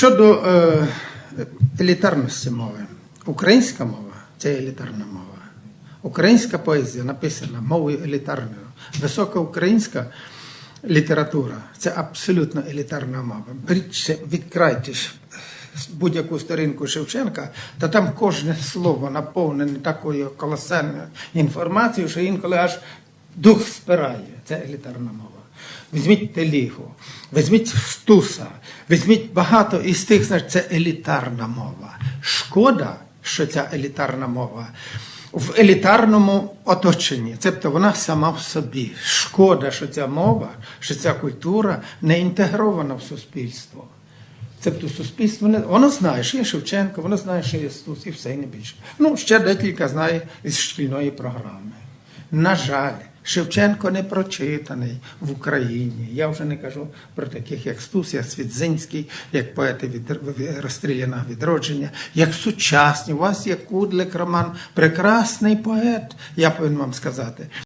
Щодо е, елітарності мови, українська мова це елітарна мова. Українська поезія написана мовою елітарною. Висока українська література це абсолютно елітарна мова. Беріть, відкрайте будь-яку сторінку Шевченка, та там кожне слово наповнене такою колосальною інформацією, що інколи аж дух спирає. Це елітарна мова. Візьміть Телігу, візьміть Стуса, візьміть багато із тих, значить, це елітарна мова. Шкода, що ця елітарна мова в елітарному оточенні, тобто вона сама в собі. Шкода, що ця мова, що ця культура не інтегрована в суспільство. Тобто суспільство не воно знає, що є Шевченко, воно знає, що є Стус, і все і не більше. Ну, ще декілька знає із шкільної програми. На жаль, Шевченко не прочитаний в Україні. Я вже не кажу про таких, як Стус, як Свідзинський, як поети від розстріляного відродження, як сучасні. У вас є Кудлик Роман, прекрасний поет, я повинен вам сказати.